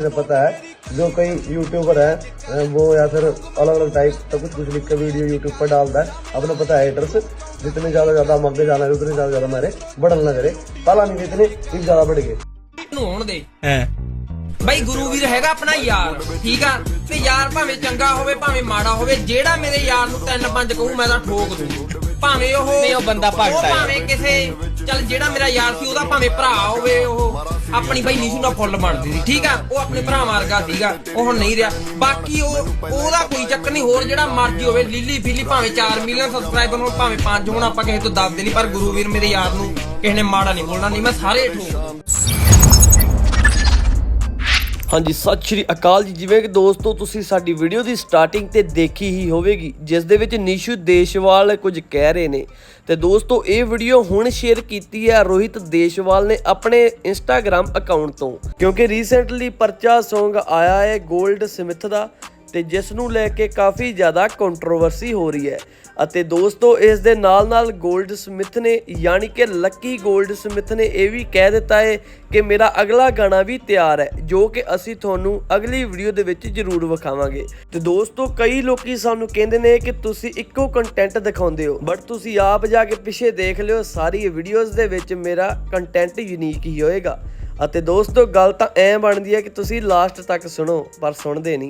मुझे पता है जो कई यूट्यूबर है अ, वो या फिर अलग अलग टाइप का कुछ कुछ लिख कर वीडियो यूट्यूब पर डालता है अपने पता है हेटर्स जितने ज्यादा ज्यादा हम आगे जाना है उतने ज्यादा ज्यादा हमारे बढ़न ना करे पहला नहीं इतने एक ज्यादा बढ़ गए ਨੂੰ ਹੋਣ ਦੇ ਹੈ ਬਈ ਗੁਰੂ ਵੀਰ ਹੈਗਾ ਆਪਣਾ ਯਾਰ ਠੀਕ ਆ ਤੇ ਯਾਰ ਭਾਵੇਂ ਚੰਗਾ ਹੋਵੇ ਭਾਵੇਂ ਮਾੜਾ ਹੋਵੇ ਜਿਹੜਾ ਮੇਰੇ ਯਾਰ ਨੂੰ ਤਿੰਨ ਪੰਜ ਕਹੂ ਮੈਂ ਤਾਂ ਠੋਕ ਦੂੰ ਭਾਵੇਂ ਉਹ ਨਹੀਂ, ਉਹ ਬੰਦਾ ਭਗਤ ਉਹ ਹੈ। ਭਾਵੇਂ ਕਿਸੇ ਚੱਲ ਜਿਹੜਾ ਮੇਰਾ ਯਾਰ ਸੀ ਉਹਦਾ ਭਾਵੇਂ ਭਰਾ ਹੋਵੇ ਉਹ ਆਪਣੀ ਬਾਈ ਨੀਸ਼ੂ ਨਾਲ ਫੁੱਲ ਬਣਦੀ ਸੀ, ਠੀਕ ਆ? ਉਹ ਆਪਣੇ ਭਰਾ ਵਰਗਾ ਸੀਗਾ, ਉਹ ਹੁਣ ਨਹੀਂ ਰਿਹਾ। ਬਾਕੀ ਉਹ, ਉਹਦਾ ਕੋਈ ਚੱਕਰ ਨਹੀਂ, ਹੋਰ ਜਿਹੜਾ ਮਰਜ਼ੀ ਹੋਵੇ, ਲੀਲੀ ਫੀਲੀ ਭਾਵੇਂ 4 ਮਿਲੀਅਨ ਸਬਸਕ੍ਰਾਈਬਰ ਹੋਣ, ਭਾਵੇਂ 5 ਹੋਣ, ਆਪਾਂ ਕਿਸੇ ਤੋਂ ਦੱਸਦੇ ਨਹੀਂ, ਪਰ ਗੁਰੂ ਵੀਰ ਮੇਰੇ ਯਾਰ ਨੂੰ ਕਿਸੇ ਨੇ ਮਾੜਾ ਨਹੀਂ ਬੋਲਣਾ, ਨਹੀਂ, ਮੈਂ ਸਾਰੇ ਠੋਕ ਹਾਂਜੀ, ਸਤਿ ਸ਼੍ਰੀ ਅਕਾਲ ਜੀ। ਜਿਵੇਂ ਕਿ ਦੋਸਤੋ, ਤੁਸੀਂ ਸਾਡੀ ਵੀਡੀਓ ਦੀ ਸਟਾਰਟਿੰਗ ਤੇ ਦੇਖੀ ਹੀ ਹੋਵੇਗੀ, ਜਿਸ ਦੇ ਵਿੱਚ ਨਿਸ਼ੂ ਦੇਸ਼ਵਾਲ ਕੁਝ ਕਹਿ ਰਹੇ ਨੇ। ਤੇ ਦੋਸਤੋ, ਇਹ ਵੀਡੀਓ ਹੁਣ ਸ਼ੇਅਰ ਕੀਤੀ ਹੈ ਰੋਹਿਤ ਦੇਸ਼ਵਾਲ ਨੇ ਆਪਣੇ ਇੰਸਟਾਗ੍ਰam ਅਕਾਊਂਟ ਤੋਂ। ਕਿਉਂਕਿ ਰੀਸੈਂਟਲੀ ਪਰਚਾ Song ਆਇਆ ਹੈ 골ਡ ਸਮਿਥ ਦਾ। ਤੇ ਜਿਸ ਨੂੰ ਲੈ ਕੇ ਕਾਫੀ ਜ਼ਿਆਦਾ ਕੰਟਰੋਵਰਸੀ ਹੋ ਰਹੀ ਹੈ। ਅਤੇ ਦੋਸਤੋ, ਇਸ ਦੇ ਨਾਲ-ਨਾਲ 골ਡ ਸਮਿਥ ਨੇ, ਯਾਨੀ ਕਿ ਲੱਕੀ 골ਡ ਸਮਿਥ ਨੇ ਇਹ ਵੀ ਕਹਿ ਦਿੱਤਾ ਹੈ ਕਿ ਮੇਰਾ ਅਗਲਾ ਗਾਣਾ ਵੀ ਤਿਆਰ ਹੈ, ਜੋ ਕਿ ਅਸੀਂ ਤੁਹਾਨੂੰ ਅਗਲੀ ਵੀਡੀਓ ਦੇ ਵਿੱਚ ਜ਼ਰੂਰ ਵਿਖਾਵਾਂਗੇ। ਤੇ ਦੋਸਤੋ, ਕਈ ਲੋਕੀ ਸਾਨੂੰ ਕਹਿੰਦੇ ਨੇ ਕਿ ਤੁਸੀਂ ਇੱਕੋ ਕੰਟੈਂਟ ਦਿਖਾਉਂਦੇ ਹੋ ਬਟ ਤੁਸੀਂ ਆਪ ਜਾ ਕੇ ਪਿੱਛੇ ਦੇਖ ਲਿਓ, ਸਾਰੀ ਵੀਡੀਓਜ਼ ਦੇ ਵਿੱਚ ਮੇਰਾ ਕੰਟੈਂਟ ਯੂਨੀਕ ਹੀ ਹੋਏਗਾ। ਅਤੇ ਦੋਸਤੋ, ਗੱਲ ਤਾਂ ਐ ਬਣਦੀ ਹੈ ਕਿ ਤੁਸੀਂ ਲਾਸਟ ਤੱਕ ਸੁਣੋ, ਪਰ ਸੁਣਦੇ ਨਹੀਂ।